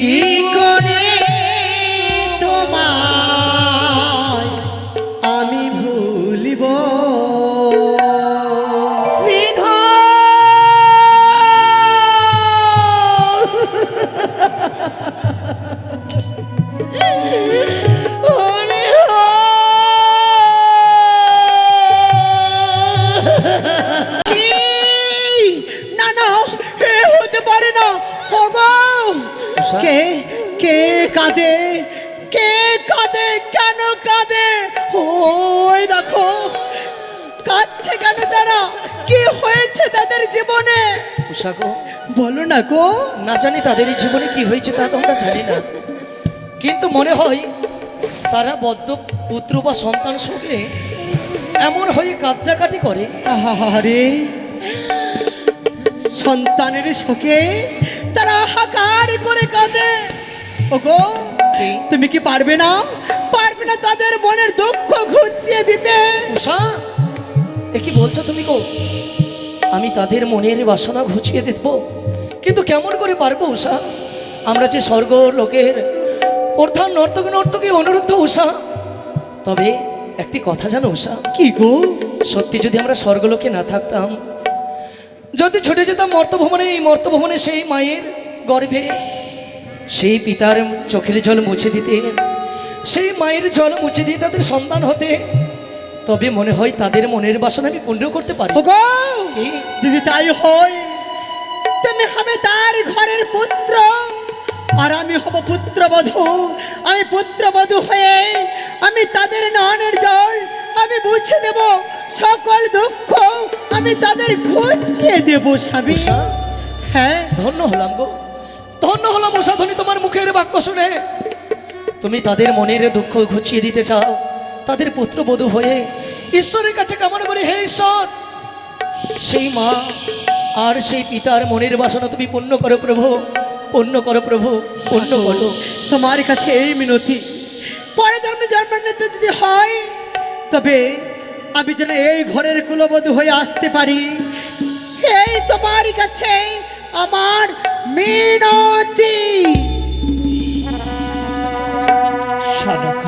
aqui. কি হয়েছে তাদের জীবনে? উষা গো বলো না গো। না জানি তাদের এই জীবনে কি হয়েছে তা তো আমরা জানি না। কিন্তু মনে হয় তারা বদ্ধ পুত্র বা সন্তান সঙ্গে এমন হয়ে কাঁদটাকাটি করে। আহারে সন্তানের শোকে তারা হাহাকার করে কাঁদে। ওগো? তুমি কি পারবে না? পারবে না তাদের মনের দুঃখ ঘুচিয়ে দিতে। উষা কি বলছো তুমি গো? আমি তাদের মনের বাসনা ঘুচিয়ে দেব কিন্তু কেমন করে পারব উষা আমরা যে স্বর্গ লোকের প্রধান নর্তক নর্তকী অনুরুদ্ধ উষা তবে একটি কথা জানো উষা কি গো? সত্যি যদি আমরা স্বর্গলোকে না থাকতাম যদি ছুটে যেতাম মর্তভবনে এই মর্তভবনে সেই মায়ের গর্ভে সেই পিতার চোখের জল মুছে দিতে সেই মায়ের জল মুছে দিয়ে তাদের সন্তান হতে তবে মনে হয় তাদের মনের বাসনা আমি পূর্ণ করতে পারি যদি তাই হয় তুমি হবে তার ঘরের পুত্র আর আমি হব পুত্রবধূ। আমি পুত্রবধূ হয়ে আমি তাদের নয়নের জল আমি মুছে দেব সকল দুঃখ আমি তাদের ঘুচিয়ে দেব স্বামী। হ্যাঁ? ধন্য হলাম গো। ধন্য হলাম উষাধ্বনি তোমার মুখের বাক্য শুনে। তুমি তাদের মনের দুঃখ ঘুচিয়ে দিতে চাও। তাদের পুত্রবধূ হয়ে ঈশ্বরের কাছে কামনা করে হে ঈশ্বর সেই মা আর সেই পিতার মনের বাসনা তুমি পূর্ণ করো প্রভু পূর্ণ করো প্রভু পূর্ণ করো। তোমার কাছে এই মিনতি পরে জন্মে জন্মান্বিত যদি হয় তবে আমি যেন এই ঘরের কুলবধূ হয়ে আসতে পারি। এই তোমার কাছে আমার মিনতি। সনকা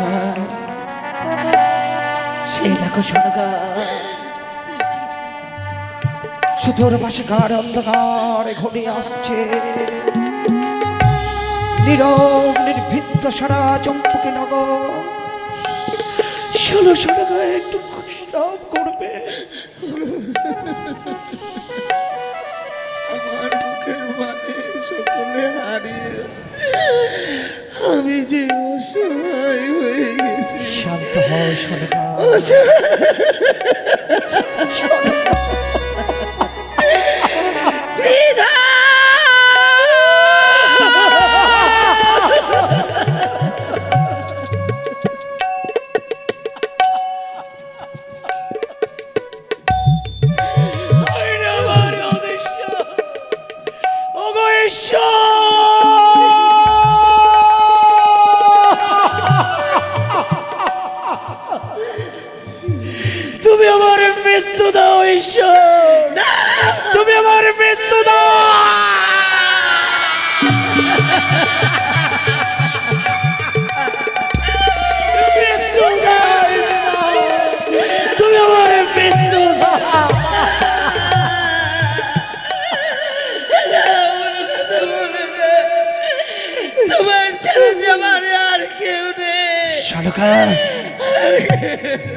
দেখো সনকা সুতোর পাশে গাঢ় অন্ধকার? ঘনিয়ে আসছে। নীরব নির্ভিত্ত সারা চম্পকে নগর। ষোলো সনকা একটু খুশরাম করবে। আমার বুকের মানে সকলে হারিয়ে আমি যে অসহায় হয়ে গেছি। শান্ত হও সনকা সনকা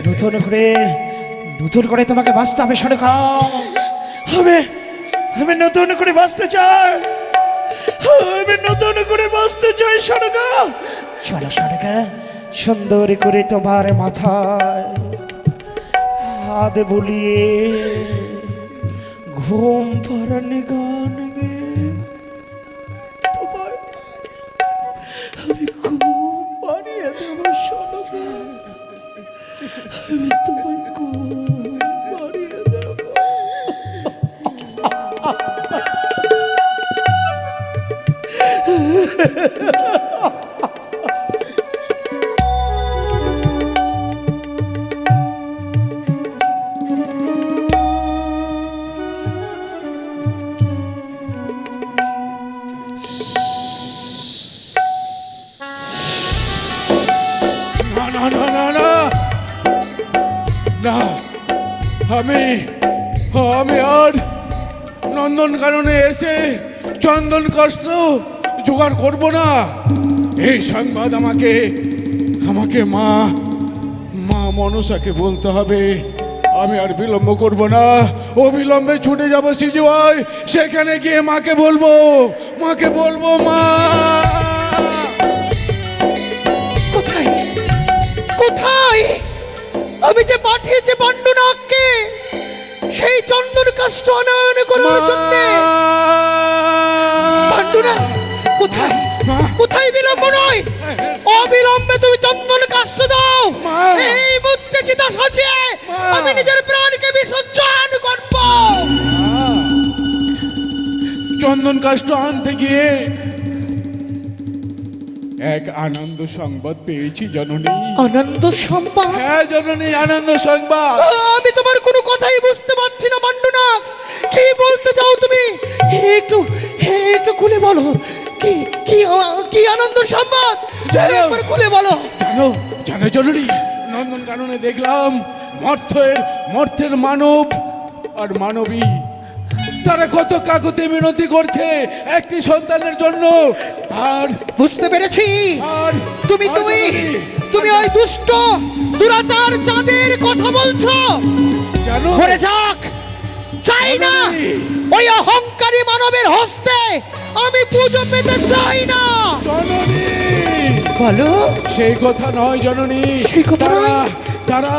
নতুন করে নতুন করে তোমাকে বাঁচতে হবে সনকা হবে আমি নতুন করে বাঁচতে চাই। আমি নতুন করে বাঁচতে চাই সনকা চলো সনকা সুন্দর করে তোমার মাথায় হাত বুলিয়ে ঘুম পাড়ানি গান আমি আর নন্দন কারণে এসে চন্দন কষ্ট জোগাড় করব না। এই সংবাদ আমাকে আমাকে মা মা মনসাকে বলতে হবে। আমি আর বিলম্ব করব না। ও বিলম্বে ছুটে যাব সিজুয়াই সেখানে গিয়ে মাকে বলব মাকে বলব, মা। কোথায়? কোথায়? আমি যে পাঠিয়েছি পাণ্ডুনাগকে সেই চন্দন কষ্ট আনয়ন করার জন্য। পাণ্ডুরা কোথায়? কোথায় বিলম্ব নয়? অবিলম্বে তুমি চন্দন কাষ্ট দাও। এই মুহূর্তে চিতা সাজিয়ে আমি নিজের প্রাণকে বিসর্জন করব। চন্দন কাষ্ট আনতে গিয়ে এক আনন্দ সংবাদ পেয়েছি জননী। আনন্দ সম্পদ হ্যাঁ জননী আনন্দ সংবাদ। আমি তোমার কথাই বুঝতে পারছি না পাণ্ডুনা কি বলতে চাও তুমি? একটু একটু খুলে বলো। কি কি কি আনন্দ সংবাদ? একবার খুলে বলো। জানো জানো জরুরি। নন্দন কাননে দেখলাম মর্থের মর্থের মানব আর মানবী। তারা কত কাকুতে মিনতি করছে একটি সন্তানের জন্য। আর বুঝতে পেরেছি। আর তুমি তুমি তুমি ওই দুষ্ট দুরাচার চাঁদের কথা বলছো? জানো? মরে যাক। চাই না। ওই অহংকারী মানবের হস্তে আমি পুজো পেতে চাই না। জননী! বলো। সেই কথা নয় জননী। সেই কথা তারা? তারা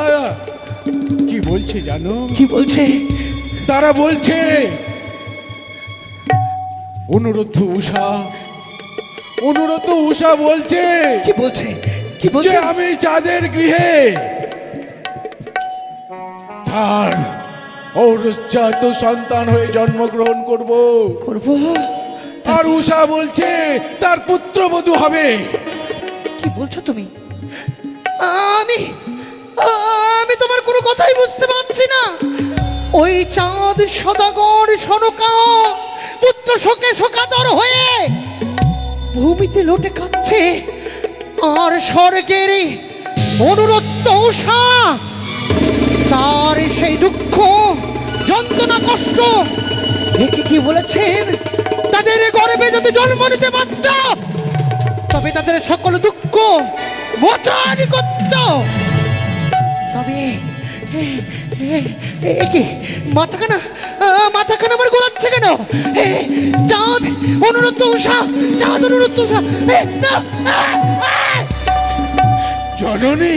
কি বলছে জানো? কি বলছে? তারা বলছে অনুরোধ উষা অনুরোধ উষা বলছে কি বলছে? কি বলছে? আমি চাঁদের গৃহে তার ঔরজাত সন্তান হয়ে জন্মগ্রহণ করব। করব? আর উষা বলছে তার পুত্রবধূ হবে। কি বলছো তুমি? আমি আমি তোমার কোনো কথাই বুঝতে পারছি না। ওই চাঁদ সদাগর শোকে শোকাতর হয়ে ভূমিতে লোটে খাচ্ছে আর স্বর্গের অনুরক্ত উষা তার সেই দুঃখ, যন্ত্রণা, কষ্ট দেখে কি বলেছেন? তাদের গর্বে যদি জন্ম নিতে পারত তবে তাদের সকল দুঃখ মোচন করত তবে কি? মাথাখানা? মাথাখানা আমার গোলাচ্ছে কেন? চাঁদ অনুরোধ উষা চাঁদ অনুরোধ উষা। না! জননী!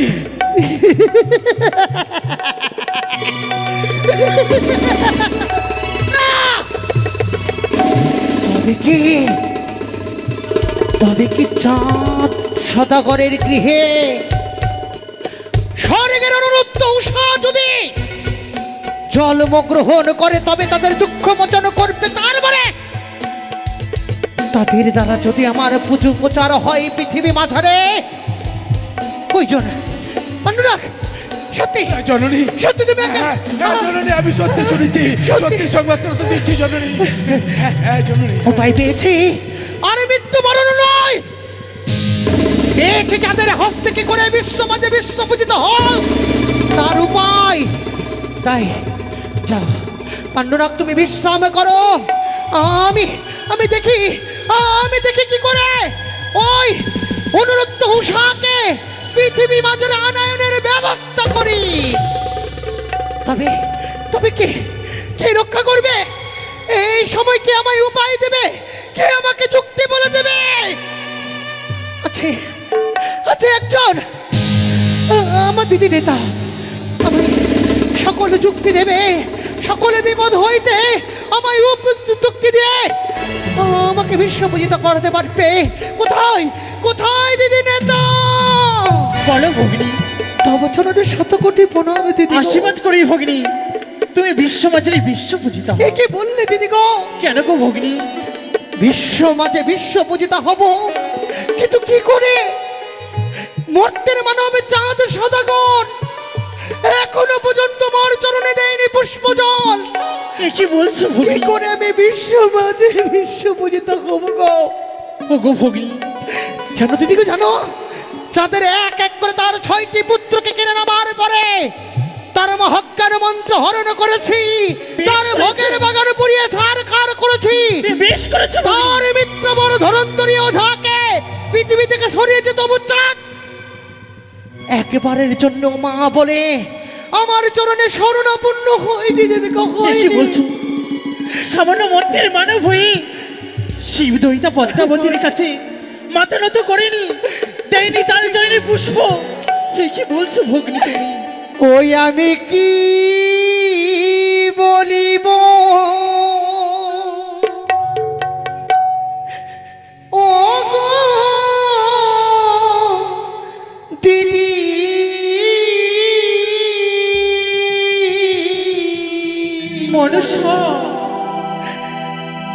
তবে কি? তবে কি চাঁদ সদাগরের গৃহে জন্মগ্রহণ করে তবে তাদের দুঃখ মোচন করবে তারপরে। তাদের দ্বারা যদি আমার পুজো প্রচার হয় পৃথিবী মাঝারে কইজন অনুরাগ সত্যি? জননী। সত্যি তুমি একা- হ্যাঁ, হ্যাঁ, জননী আমি সত্যি শুনেছি। সত্যি। সংবাদটা তো দিচ্ছি জননী। হ্যাঁ, হ্যাঁ জননী। উপায় পেয়েছি। আর মৃত্যু বরণ নয়। পেয়েছি যাদের হস্ত কি করে বিশ্ব মাঝে বিশ্ব পূজিত হল তাই, যাও। পাণ্ডুনাগ, তুমি বিশ্রাম করো। আমি আমি দেখি আমি দেখি কি করে। ওই অনুরুদ্ধ উষাকে পৃথিবী মাঝের আনায়নের ব্যবস্থা করি। তবে তবে কে কে রক্ষা করবে? এই সময় কে আমায় উপায় দেবে? কে আমাকে যুক্তি বলে দেবে? আছে আছে একজন। আমার দিদি নেতা। সকল যুক্তি দেবে সকলে বিপদ হইতে আমায় যুক্তি দিয়ে আমাকে বিশ্বপূজিত করতে পারবে। কোথায়? কোথায় দিদি নেতা? বলো ভগিনী। তব চরণের শত কোটি প্রণাম দিদি আশীর্বাদ করি ভগিনী। তুমি বিশ্ব মাঝারে বিশ্ব পূজিত। এ কি বললে দিদি গো? কেন গো ভগিনী? বিশ্ব মাঝে বিশ্ব পূজিতা হব। কিন্তু কি করে? মর্তের মানব চাঁদ সদাগর। এখনও পর্যন্ত মোর চরণে দেয়নি পুষ্প জল কি বলছো কি করে আমি বিশ্ব মাঝে বিশ্ব পূজিতা হব গো? ও গো ভগিনী। জানো দিদি গো জানো? চাঁদের এক এক করে তার ছয়টি পুত্রকে কিনে নেবার পরে তার মহজ্ঞান মন্ত্র হরণ করেছি। তার ভোগের বাগান পুড়িয়ে ছাড় খাড় করেছি। তার মিত্র বড় ধরন্তরী ওঝাকে পৃথিবী থেকে সরিয়েছে তবু চাক একবারের জন্য মা বলে আমার চরণে শরণাপন্ন হয়নি কি বলছো? সামান্য মন্ত্রের মানব হয়ে শিব দইতা পদ্মাবতীর কাছে মাথা নত করেনি দেয়নি তার চরণে পুষ্প। কি বলছো ভগিনী তুমি? ওই আমি কি বলিব?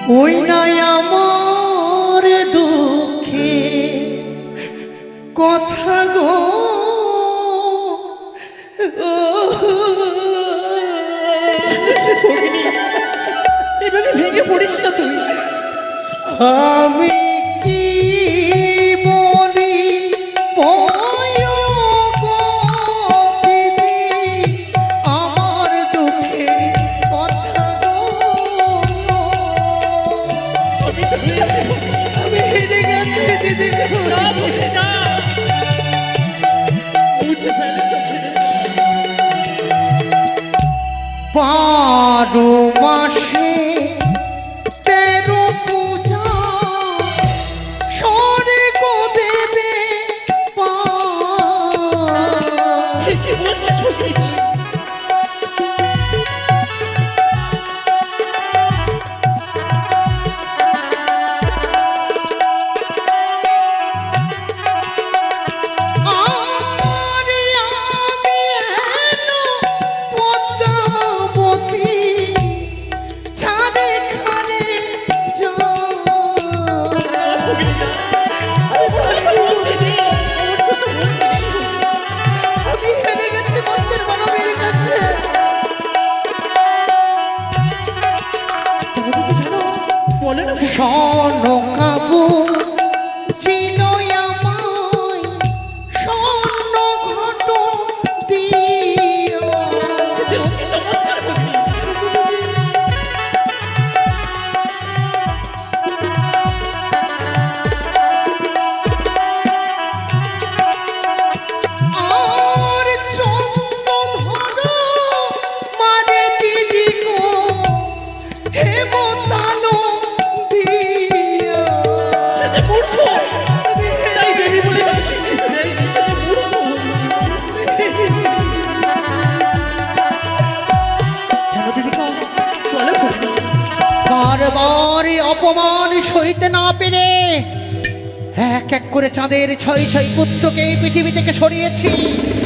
ওই নাই আমার দুঃখে। কথা গো। এভাবে ভেঙে পড়িস না তুই। আমি বারো মাসে চাঁদের ছয় ছয় পুত্রকে এই পৃথিবী থেকে সরিয়েছি।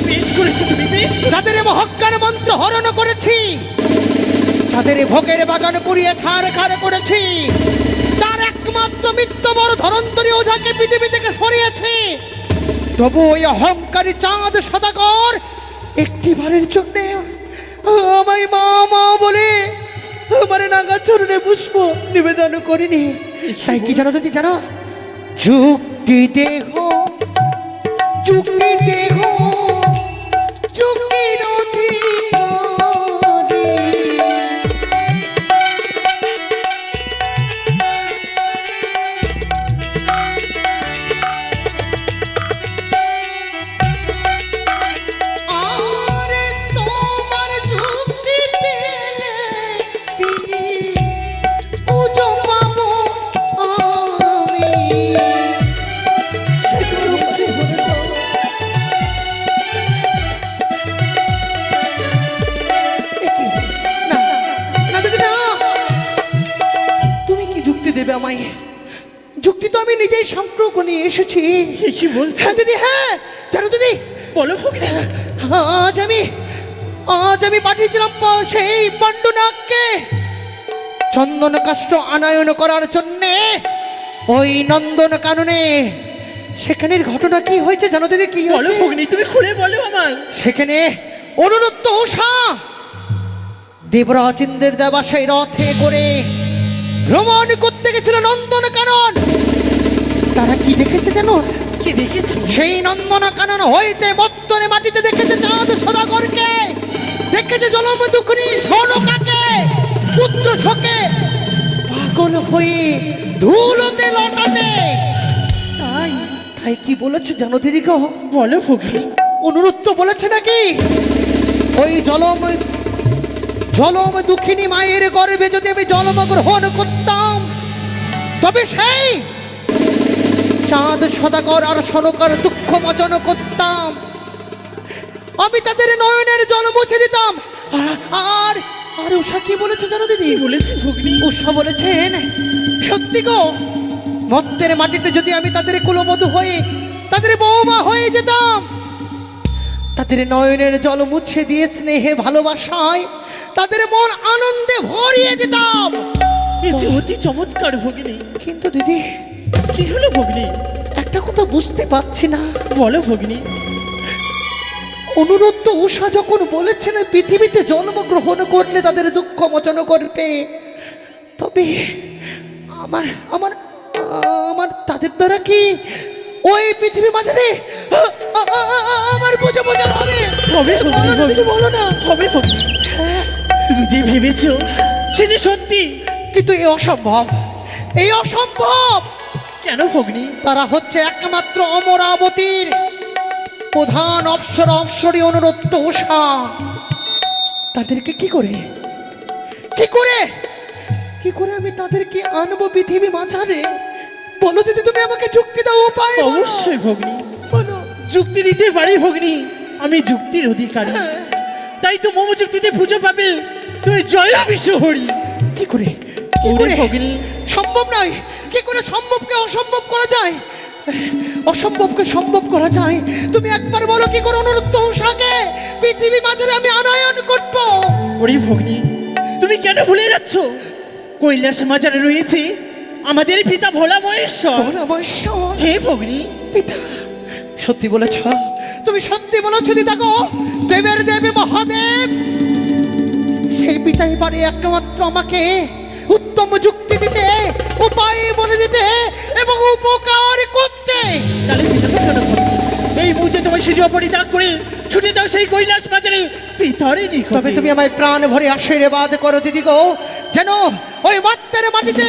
বেশ করেছ তুমি বেশ যাদের মহজ্ঞান মন্ত্র হরণ করেছি। যাদের ভোগের বাগান পুড়িয়ে ছাড় খাড় করেছি। তার একমাত্র মৃত্যু বড় ধরন্তরী ওঝাকে পৃথিবী থেকে সরিয়েছি। তবু ওই অহংকারী চাঁদ সদাগর একটিবারের জন্য আমায় মা মা বলে আমার নাগা চরণে পুষ্প নিবেদন করিনি। তাই কি জানো তুমি জানো? যুক্তি দেহ যুক্তি দেহ চন্দন কাষ্ট আনায়ন করার জন্যে ওই নন্দন কাননে সেখানের ঘটনা কি হয়েছে জানো দিদি কি বলো? ভগিনী তুমি খুলে বলো আমায়। সেখানে অনুরুত্ত উষা দেবরাজেন্দ্রের দেওয়া সেই রথে করে ভ্রমণ করতে গেছিল নন্দন কানন। তারা কি দেখেছে জানো? কি দেখেছি? সেই নন্দন কানন হইতে বত্তরে মাটিতে দেখেছে চাঁদ সদাগরকে। দেখেছে জলমদুকুনি সনকাকে পুত্র শোকে পাগল হয়ে ধুলোতে লটাতে। তাই তাই কি বলেছে জানো দিদি গো বলো ভগিনী অনুরুত্ত বলেছে নাকি? ওই জলম জলম দুঃখিনী মায়ের গর্ভে যদি আমি জন্ম গ্রহণ করতাম তবে সেই চাঁদ সদাগর আর সনকার দুঃখ মোচন করতাম। আমি তাদের নয়নের জল মুছে দিতাম। আর- আর উষা কি বলেছে জানো দিদি? বলেছে ভগ্নি উষা বলেছেন সত্যি গো মত্তের মাটিতে যদি আমি তাদের কুলবধূ হয়ে তাদের বৌমা হয়ে যেতাম তাদের নয়নের জল মুছে দিয়ে স্নেহে ভালোবাসায় তাদের মন আনন্দে ভরিয়ে দিতাম। এ যে অতি চমৎকার ভগ্নি কিন্তু দিদি কি হলো ভগ্নি একটা কথা বুঝতে পারছি না। বলো ভগ্নি অনুরোধ উষা যখন বলেছেন পৃথিবীতে জন্মগ্রহণ করলে তাদের দুঃখ মোচন করবে তবে আমার আমার আমার তাদের দ্বারা কি ওই পৃথিবী মাঝারে আমার বুঝে বোঝা হবে? হবে বলো না, হবে হ্যাঁ, তুমি যে ভেবেছো সে যে সত্যি। কিন্তু এই অসম্ভব এই অসম্ভব। কেন ভগ্নি? তারা হচ্ছে একমাত্র অমরাবতীর। প্রধান অপসর অপসরী অনুরত্ত উষা। তাদেরকে কি করে? কি করে? কি করে আমি তাদেরকে আনব পৃথিবী মাঝারে? বলো দিদি তুমি আমাকে যুক্তি দাও উপায় অবশ্যই ভগ্নি। বলো। যুক্তি দিতে পারি ভগ্নি? আমি যুক্তির অধিকারী। তাই তো মম যুক্তিতে পুজো পাবে। তুমি জয় বিশ্ব হরি। কি করে? কি ওরে করে? ভগিনী। সম্ভব নয়। কি করে সম্ভবকে অসম্ভব করা যায়? অসম্ভবকে সম্ভব করা যায়। তুমি একবার বলো কি করে অনুরুদ্ধ উষাকে পৃথিবী মাঝারে আমি আনয়ন করব। ওরে ভগ্নি তুমি কেন ভুলে যাচ্ছ? কৈলাস মাজারে রয়েছে আমাদের পিতা ভোলা মহেশ্বর ভোলা অবশ্য হে ভগ্নি। পিতা সত্যি বলেছ? তুমি সত্যি বলেছ দিদা গো দেবের দেবে মহাদেব। সেই পিতাই পারে একমাত্র আমাকে উত্তম যুক্তি উপায় বলে দিতে এবং উপকার করতে? এই মুহূর্তে তোমার শিশু পরিত্যাগ করে ছুটে যাও সেই কৈলাস বাজারে তবে তুমি আমায় প্রাণ ভরে আশীর্বাদ করো দিদি গো যেন ওই মাত্রের মাটিতে